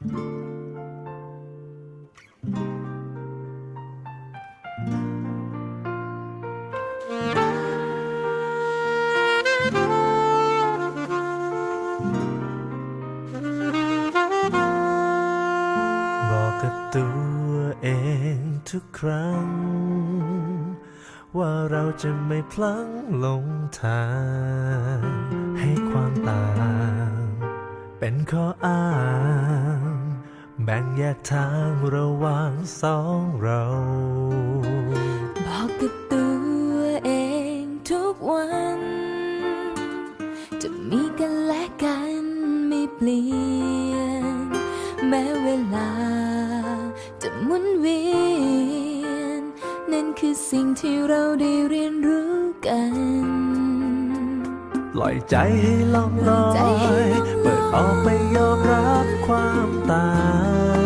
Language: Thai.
บอกกับตัวเองทุกครั้ง ว่าเราจะไม่พลั้งหลงทาง ให้ความต่าง เป็นข้ออ้าง แบ่งแยกทางระหว่างสองเรา บอกกับตัวเองทุกวัน จะมีกันและกันไม่เปลี่ยน แม้เวลาจะหมุนเวียน นั่นคือสิ่งที่เราได้เรียนรู้กัน ปล่อยใจให้ล่องลอย รับความตาย